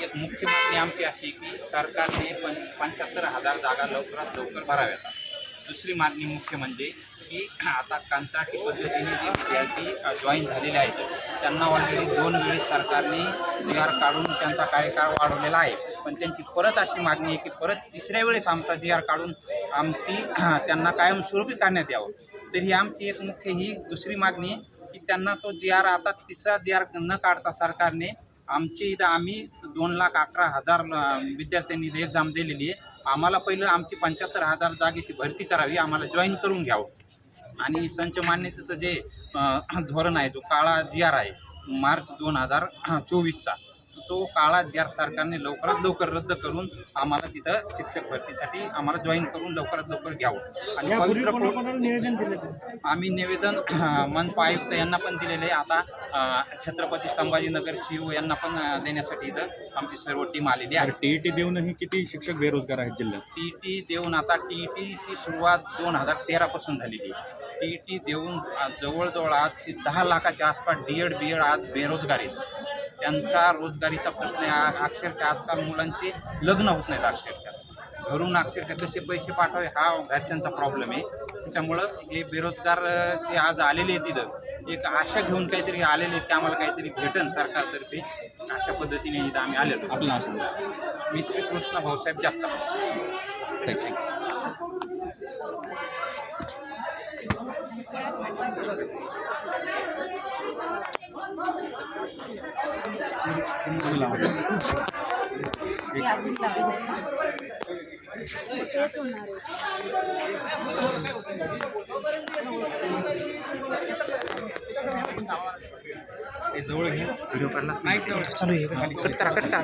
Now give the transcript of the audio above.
एक मुख्य मागणी आमची अशी की सरकारने पण पंच्याहत्तर हजार जागा लवकरात लवकर भराव्यात. दुसरी मागणी मुख्य म्हणजे की आता कंत्राटी पद्धतीने जे विद्यार्थी जॉईन झालेले आहेत त्यांना ऑलरेडी दोन वेळेस सरकारने जी आर काढून त्यांचा कार्यकाळ वाढवलेला आहे. पण त्यांची परत अशी मागणी आहे की परत तिसऱ्या वेळेस आमचा जी आर काढून आमची त्यांना कायमस्वरूपी काढण्यात यावं. तर ही आमची एक मुख्य ही दुसरी मागणी आहे की त्यांना तो जी आर आता तिसरा जी आर न काढता सरकारने आमची इथं आम्ही दोन लाख अकरा हजार विद्यार्थ्यांनी एक्झाम दिलेली आहे. आम्हाला पहिलं आमची पंच्याहत्तर हजार जागेची भरती करावी आम्हाला जॉईन करून घ्यावं. आणि संच मान्यतेचं जे धोरण आहे जो काळा जी आर आहे मार्च दोन हजार चोवीसचा तो काळा जी आर सरकारने लवकरात लवकर रद्द करून आम्हाला तिथं शिक्षक भरतीसाठी आम्हाला जॉईन करून लवकरात लवकर घ्यावं. आणि पवित्र? आम्ही निवेदन मनपा आयुक्त यांना पण दिलेले आहे. आता छत्रपती संभाजीनगर शिव यांना पण देण्यासाठी इथं आमची सर्व टीम आलेली आहे. टीईटी देऊनही किती शिक्षक बेरोजगार आहेत जिल्ह्यात? टी टी देऊन आता टी टीची सुरुवात दोन हजार तेरापासून झालेली आहे. टी टी देऊन जवळजवळ आज ते दहा लाखाच्या आसपास डी एड बी एड आज बेरोजगार आहेत. त्यांचा रोजगारीचा प्रश्न आहे. अक्षरशः आजकाल मुलांचे लग्न होत नाहीत अक्षरशः. घरून अक्षरशः कसे पैसे पाठवावे हा घरच्यांचा प्रॉब्लेम आहे. त्याच्यामुळं हे बेरोजगार जे आज आलेले आहेत तिथं एक आशा घेऊन काहीतरी आलेले आहेत की आम्हाला काहीतरी भेटन सरकारतर्फे. अशा पद्धतीने इथं आम्ही आलेलो आपलं असं मी श्रीकृष्ण भाऊसाहेब जगताप. थँक्यू जवळ घे. व्हिडिओ काढला नाही चालू आहे कट करा कट करा.